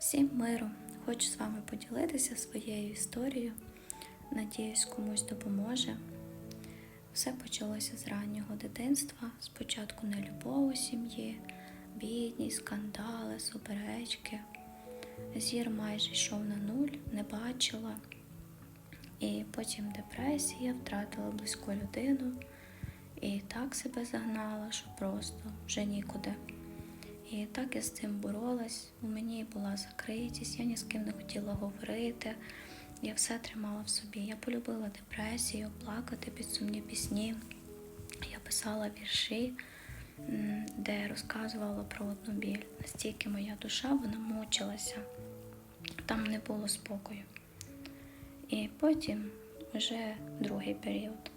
Всім миру! Хочу з вами поділитися своєю історією. Надіюсь, комусь допоможе. Все почалося з раннього дитинства. Спочатку нелюбов у сім'ї, бідність, скандали, суперечки. Зір майже йшов на нуль, не бачила. І потім депресія, втратила близьку людину і так себе загнала, що просто вже нікуди. І так я з цим боролась. У мені була закритість, я ні з ким не хотіла говорити. Я все тримала в собі. Я полюбила депресію, плакати під сумні пісні. Я писала вірші, де розказувала про одну біль. Настільки моя душа вона мучилася, там не було спокою. І потім вже другий період.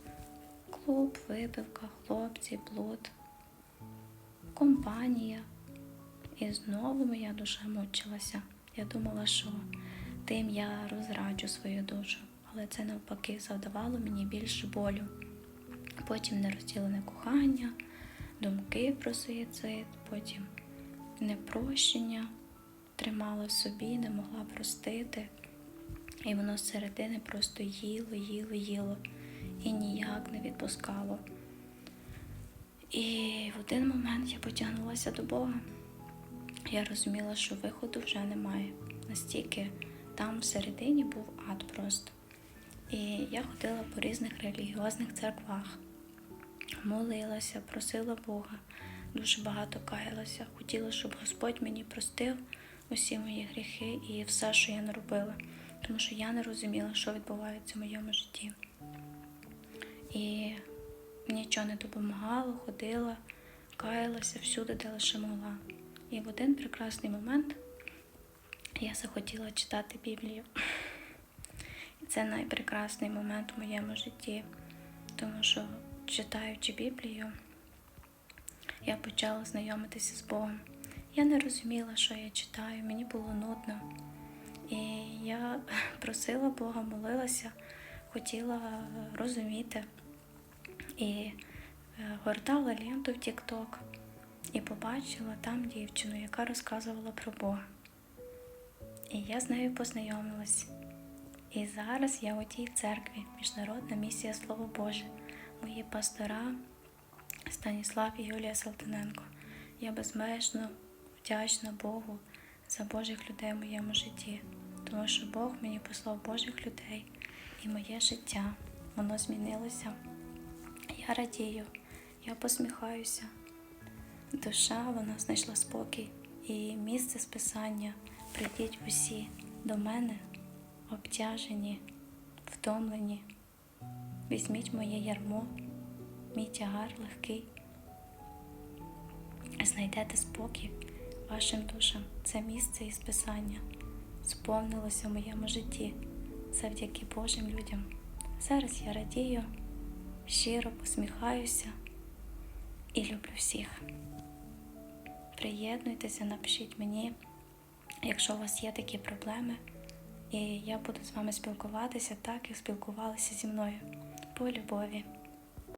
Клуб, випивка, хлопці, блуд, компанія. І знову моя душа мучилася. Я думала, що тим я розраджу свою душу, але це навпаки завдавало мені більше болю. Потім нерозділене кохання, думки про суїцид, потім непрощення тримала в собі, не могла простити. І воно з середини просто їло, їло, їло і ніяк не відпускало. І в один момент я потягнулася до Бога. Я розуміла, що виходу вже немає. Настільки там всередині був ад просто. І я ходила по різних релігіозних церквах, молилася, просила Бога, дуже багато каялася. Хотіла, щоб Господь мені простив усі мої гріхи і все, що я наробила, тому що я не розуміла, що відбувається в моєму житті. І нічого не допомагало, ходила, каялася всюди, де лише могла. І в один прекрасний момент я захотіла читати Біблію. І це найпрекрасний момент в моєму житті, тому що, читаючи Біблію, я почала знайомитися з Богом. Я не розуміла, що я читаю, мені було нудно. І я просила Бога, молилася, хотіла розуміти. І е, гортала ленту в TikTok і побачила там дівчину, яка розказувала про Бога. І я з нею познайомилась. І зараз я у тій церкві, Міжнародна місія Слово Боже, мої пастора Станіслав і Юлія Салтаненко. Я безмежно вдячна Богу за Божих людей в моєму житті, тому що Бог мені послав Божих людей і моє життя, воно змінилося. Я радію, я посміхаюся. Душа вона знайшла спокій і місце списання. Прийдіть усі до мене, обтяжені, втомлені. Візьміть моє ярмо, мій тягар легкий. Знайдете спокій вашим душам. Це місце і списання сповнилося в моєму житті завдяки Божим людям. Зараз я радію, щиро посміхаюся і люблю всіх. Приєднуйтеся, напишіть мені, якщо у вас є такі проблеми, і я буду з вами спілкуватися так, як спілкувалися зі мною по любові.